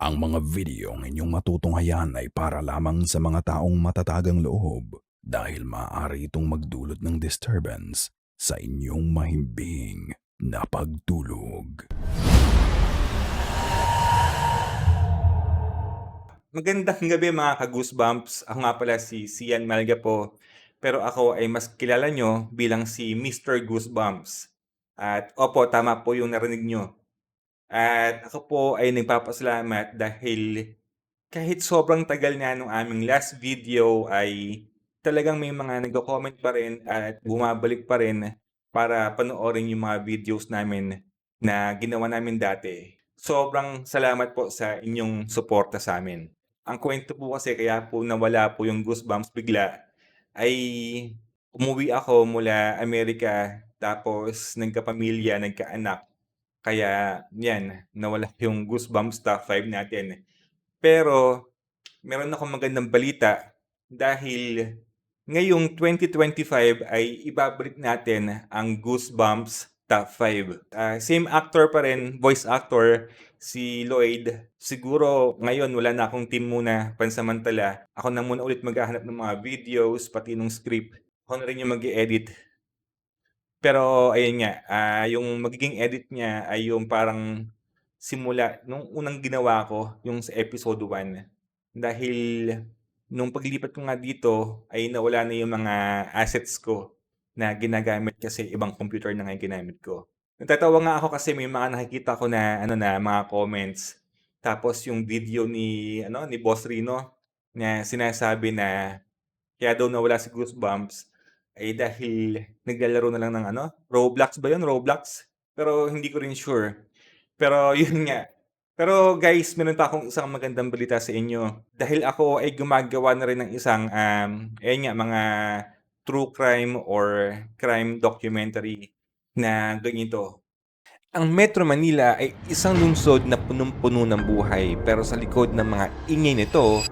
Ang mga videong inyong matutunghayan ay para lamang sa mga taong matatagang loob dahil maaari itong magdulot ng disturbance sa inyong mahimbing na pagtulog. Magandang gabi mga ka-goosebumps. Ako nga pala si Sian Malga po. Pero ako ay mas kilala nyo bilang si Mr. Goosebumps. At opo, tama po yung narinig nyo. At ako po ay nagpapasalamat dahil kahit sobrang tagal na nung aming last video ay talagang may mga nagko-comment pa rin at bumabalik pa rin para panoorin yung mga videos namin na ginawa namin dati. Sobrang salamat po sa inyong suporta sa amin. Ang kwento po kasi kaya po nawala po yung goosebumps bigla ay umuwi ako mula Amerika tapos nagkapamilya, nagkaanak. Kaya yan, nawala yung goosebumps top 5 natin. Pero meron akong magandang balita dahil ngayong 2025 ay ibabalik natin ang Goosebumps Top 5. Ah, same actor pa rin, voice actor, si Lloyd. Siguro ngayon wala na akong team muna pansamantala. Ako na muna ulit maghahanap ng mga videos, pati ng script. Ako na rin yung mag edit Pero ayun nga, ah, yung magiging edit niya ay yung parang simula nung unang ginawa ko, yung sa episode 1. Dahil nung paglipat ko nga dito ay nawala na yung mga assets ko na ginagamit kasi ibang computer na nga yung ginamit ko. Natatawa nga ako kasi may mga nakikita ko na ano na mga comments. Tapos yung video ni ano ni Boss Rino na sinasabi na kaya daw nawala si Goosebumps ay dahil naglalaro na lang ng ano, Roblox ba yun? Roblox? Pero hindi ko rin sure. Pero yun nga. Pero guys, meron pa akong isang magandang balita sa inyo. Dahil ako ay gumagawa na rin ng isang, um, ayun nga, mga true crime or crime documentary na ganito. Ang Metro Manila ay isang lungsod na punong-puno ng buhay pero sa likod ng mga ingay nito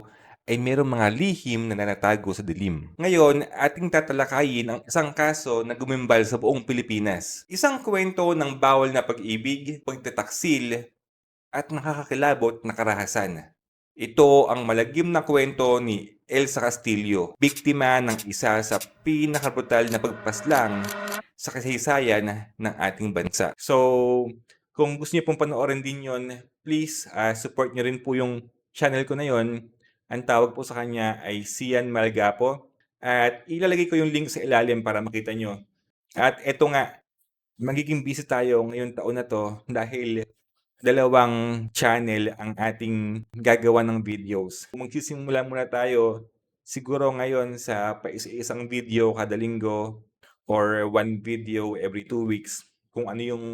ay mayroong mga lihim na nanatago sa dilim. Ngayon, ating tatalakayin ang isang kaso na gumimbal sa buong Pilipinas. Isang kwento ng bawal na pag-ibig, pagtataksil, at nakakakilabot na karahasan. Ito ang malagim na kwento ni Elsa Castillo, biktima ng isa sa pinakabrutal na pagpaslang sa kasaysayan ng ating bansa. So, kung gusto niyo pong panoorin din yon, please uh, support niyo rin po yung channel ko na yon ang tawag po sa kanya ay Sian Malgapo. At ilalagay ko yung link sa ilalim para makita nyo. At eto nga, magiging busy tayo ngayong taon na to dahil dalawang channel ang ating gagawa ng videos. Magsisimula muna tayo, siguro ngayon sa paisa-isang video kada linggo or one video every two weeks kung ano yung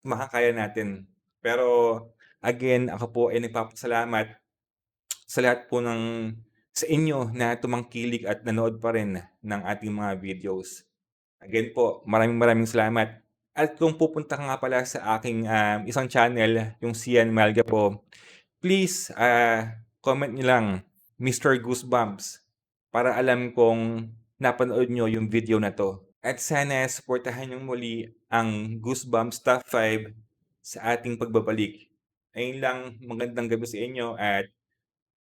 makakaya natin. Pero again, ako po ay nagpapasalamat sa lahat po ng sa inyo na tumangkilik at nanood pa rin ng ating mga videos. Again po, maraming maraming salamat. At kung pupunta ka nga pala sa aking um, isang channel, yung Sian Malga po, please uh, comment nyo lang Mr. Goosebumps para alam kong napanood nyo yung video na to. At sana supportahan nyo muli ang Goosebumps Top 5 sa ating pagbabalik. Ayun lang, magandang gabi sa inyo at